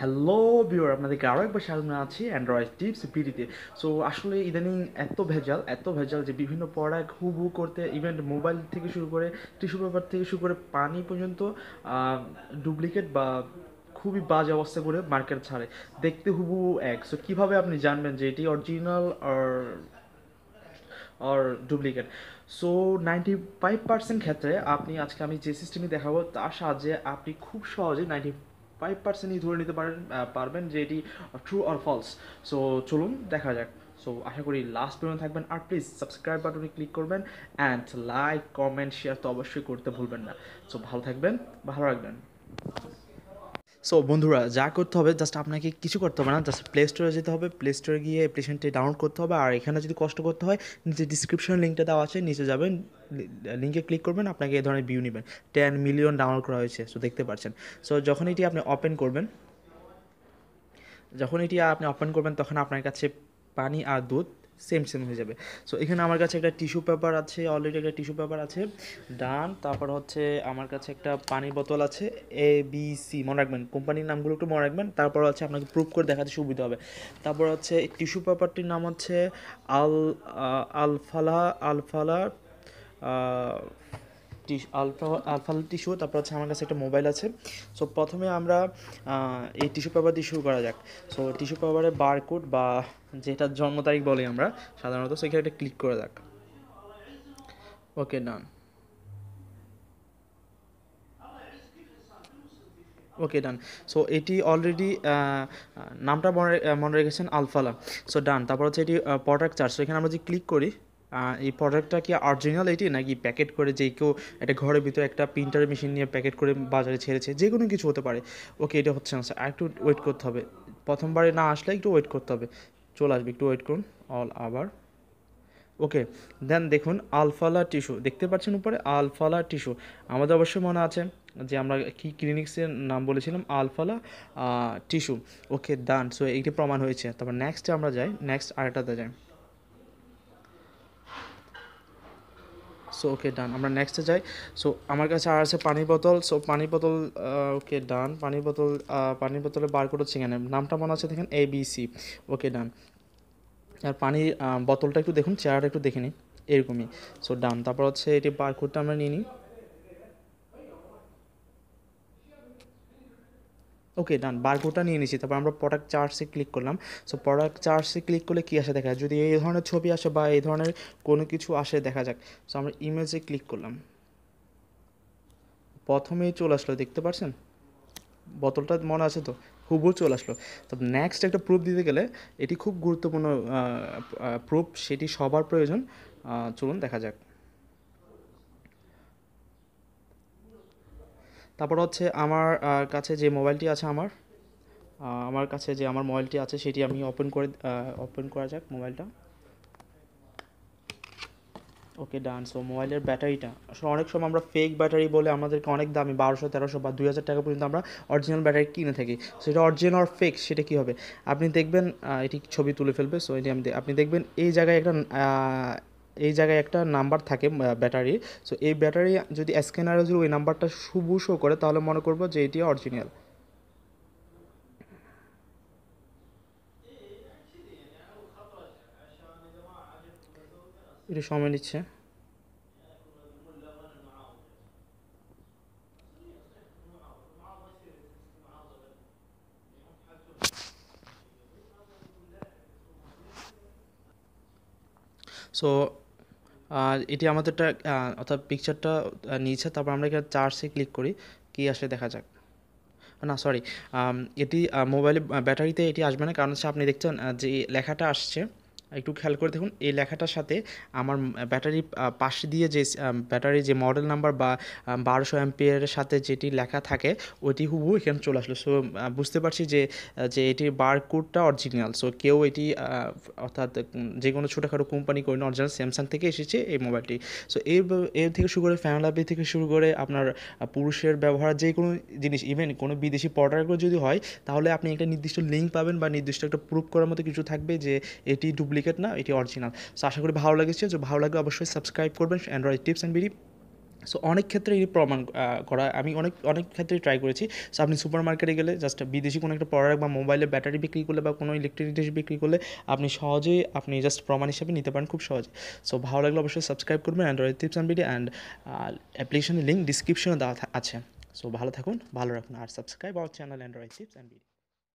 Hello viewer আপনাদেরকে আরও একবার স্বাগত আছি অ্যান্ড্রয়েড টিপস বিডিতে সো আসলে ইদানিং এত ভেজাল এত ভেজাল যে বিভিন্ন প্রোডাক্ট হুবু করতে ইভেন মোবাইল থেকে শুরু করে টিস্যু পেপার থেকে শুরু করে পানি পর্যন্ত ডুপ্লিকেট বা খুবই বাজে অবস্থা করে মার্কেট ছাড়ে। দেখতে হুবু এক। সো কীভাবে আপনি জানবেন যে এটি অরিজিনাল আর আর duplicate so ninety five percent ক্ষেত্রে আপনি আজকে আমি যে সিস্টেমই দেখাবো, তার সাহায্যে আপনি খুব সহজে নাইনটি ফাইভ পার্সেন্টই ধরে নিতে পারেন পারবেন যে এটি ট্রু আর ফলস সো চলুন, দেখা যাক। সো আশা করি লাস্ট পর্যন্ত থাকবেন। আর প্লিজ সাবস্ক্রাইব বাটনে ক্লিক করবেন অ্যান্ড লাইক কমেন্ট শেয়ার তো অবশ্যই করতে ভুলবেন না। সো ভালো থাকবেন, ভালো রাখবেন। সো বন্ধুরা, যা করতে হবে জাস্ট আপনাকে কিছু করতে হবে না জাস্ট প্লে স্টোরে যেতে হবে প্লে স্টোরে গিয়ে অ্যাপ্লিকেশনটি ডাউনলোড করতে হবে, আর এখানে যদি কষ্ট করতে হয়, নিচে ডিসক্রিপশন লিঙ্কটা দেওয়া আছে, নিচে যাবেন লিঙ্কে ক্লিক করবেন, আপনাকে এই ধরনের ভিউ নেবেন। টেন মিলিয়ন ডাউনলোড করা হয়েছে সো দেখতে পাচ্ছেন। সো যখন এটি আপনি ওপেন করবেন, যখন এটি আপনি ওপেন করবেন, তখন আপনার কাছে পানি আর দুধ সেম সেম হয়ে যাবে। সো এখানে আমার কাছে একটা টিস্যু পেপার আছে অলরেডি একটা টিস্যু পেপার আছে। ডান, তারপর হচ্ছে আমার কাছে একটা পানির বোতল আছে এ বি সি মনে রাখবেন, কোম্পানির নামগুলো একটু মনে রাখবেন, তারপর হচ্ছে আপনাকে প্রুভ করে দেখাতে সুবিধা হবে। তারপর হচ্ছে টিস্যু পেপারটির নাম হচ্ছে আল আলফালা আলফালা টিস- আলফা টিস্যু, তারপর হচ্ছে আমার কাছে একটা মোবাইল আছে। সো প্রথমে আমরা এই টিস্যু পেপার দিয়ে শুরু করা যাক। সো টিস্যু পেপারের বারকোড বা যেটা জন্ম তারিখ বলি আমরা, সাধারণত সেখানে একটা ক্লিক করে যাক ওকে ডান ওকে ডান সো এটি অলরেডি নামটা মনে মনে রেখেছেন আলফালা। সো ডান তারপর হচ্ছে এটি প্রোডাক্ট চার্জ। এখানে আমরা যদি ক্লিক করি এই প্রোডাক্টটা কি অরিজিনাল এটি নাকি প্যাকেট করে যে কেউ একটা ঘরের ভিতরে একটা প্রিন্টার মেশিন নিয়ে প্যাকেট করে বাজারে ছেড়েছে? যে কোনো কিছু হতে পারে। ওকে, এটা হচ্ছে না স্যার একটু ওয়েট করতে হবে। প্রথমবারে না আসলে একটু ওয়েট করতে হবে। চলে আসবে, একটু ওয়েট করুন। অল আবার ওকে দেন দেখুন আলফালা টিস্যু দেখতে পাচ্ছেন উপরে? আলফালা টিস্যু আমাদের অবশ্যই মনে আছে যে আমরা কি ক্লিনিক্সের নাম বলেছিলাম? আলফালা টিস্যু ওকে দান সো এইটি প্রমাণ হয়েছে। তারপর নেক্সটে আমরা যাই। নেক্সট আরেকটাতে যাই। সো ওকে ডান আমরা নেক্সটে যাই. সো আমার কাছে আর আছে পানির বোতল. সো পানির বোতল ওকে ডান পানির বোতল পানি বার করে হচ্ছে এখানে। নামটা মনে আছে দেখেন? এ বি সি ওকে ডান আর পানির বোতলটা একটু দেখুন, চেহারাটা একটু দেখে নিন এরকমই। সো ডান তারপর হচ্ছে এটি বারকোডটা আমরা নিয়ে নিই। ওকে ডান বারকোডটা নিয়ে নিয়েছি তারপর আমরা প্রোডাক্ট চার্জে ক্লিক করলাম। সো প্রোডাক্ট চার্জে ক্লিক করলে কী আসে দেখা যায়? যদি এই ধরনের ছবি আসে বা এই ধরনের কোনো কিছু আসে দেখা যাক। সো আমরা ইমেজে ক্লিক করলাম। প্রথমেই চলে আসলো, দেখতে পাচ্ছেন বোতলটা মনে আছে তো? হুবহু চলে আসলো। তবে নেক্সট একটা প্রুফ দিতে গেলে এটি খুব গুরুত্বপূর্ণ প্রুফ সেটি সবার প্রয়োজন। চলুন দেখা যাক। তারপর হচ্ছে আমার কাছে যে মোবাইলটি আছে আমার আমার কাছে যে আমার মোবাইলটি আছে সেটি আমি ওপেন করে ওপেন করা যাক মোবাইলটা। ওকে ডান সো মোবাইলের ব্যাটারিটা, আসলে অনেক সময় আমরা ফেক ব্যাটারি বলে আমাদেরকে অনেক দামি, বারোশো, তেরোশো বা দুই হাজার টাকা পর্যন্ত আমরা অরিজিনাল ব্যাটারি কিনে থাকি। সেটা অরিজিনাল আর ফেক সেটা কী হবে? আপনি দেখবেন এটি ছবি তুলে ফেলবে। সো এটি আমি আপনি দেখবেন এই জায়গায় একটা এই জায়গায় একটা নাম্বার থাকে ব্যাটারি। সো এই ব্যাটারি যদি স্ক্যানারে যদি ওই নাম্বারটা শুভ শো করে, তাহলে মনে করব যে এটি অরিজিনাল একটু সময় নিচ্ছে। সো এটি আমাদেরটা অর্থাৎ পিকচারটা নিয়েছে। তারপর আমরা এখানে চার্জে ক্লিক করি, কি আসলে দেখা যাক। না সরি এটি মোবাইলে ব্যাটারিতে এটি আসবে না। কারণ হচ্ছে আপনি দেখছেন যে লেখাটা আসছে একটু খেয়াল করে দেখুন, এই লেখাটার সাথে আমার ব্যাটারি পাশে দিয়ে যে ব্যাটারি যে মডেল নাম্বার বা বারোশো অ্যাম্পিয়ারের সাথে যেটি লেখা থাকে, ওইটি হুবহু এখানে চলে আসলো। সো বুঝতে পারছি যে যে এটির বারকোডটা অরিজিনাল সো কেউ এটি অর্থাৎ যে কোনো ছোটোখাটো কোম্পানি করে অরিজিনাল স্যামসাং থেকে এসেছে এই মোবাইলটি সো ব- এর থেকে শুরু করে ফ্যান লাভি থেকে শুরু করে আপনার পুরুষের ব্যবহার যে কোনো জিনিস ইভেন কোনো বিদেশি প্রোডাক্টগুলো যদি হয়, তাহলে আপনি একটা নির্দিষ্ট লিঙ্ক পাবেন বা নির্দিষ্ট একটা প্রুফ করার মতো কিছু থাকবে যে, এটি ডুপ্লিকেট না, এটি অরিজিনাল সো আশা করি ভালো লেগেছে। যে ভালো লাগলে অবশ্যই সাবস্ক্রাইব করবেন Android tips and BD so অনেক ক্ষেত্রে এই প্রমাণ করা, আমি অনেক অনেক ক্ষেত্রেই ট্রাই করেছি। সো আপনি সুপার মার্কেটে গেলে জাস্ট বিদেশি কোনো একটা প্রোডাক্ট বা মোবাইলের ব্যাটারি বিক্রি করলে বা কোনো ইলেকট্রিক জিনিস বিক্রি করলে আপনি সহজেই, আপনি জাস্ট প্রমাণ হিসাবে নিতে পারেন খুব সহজে। সো ভালো লাগলে অবশ্যই সাবস্ক্রাইব করবেন Android tips and video and অ্যাপ্লিকেশনের লিঙ্ক ডিসক্রিপশনে দেওয়া আছে। সো ভালো থাকুন, ভালো রাখুন। আর subscribe our channel Android tips and video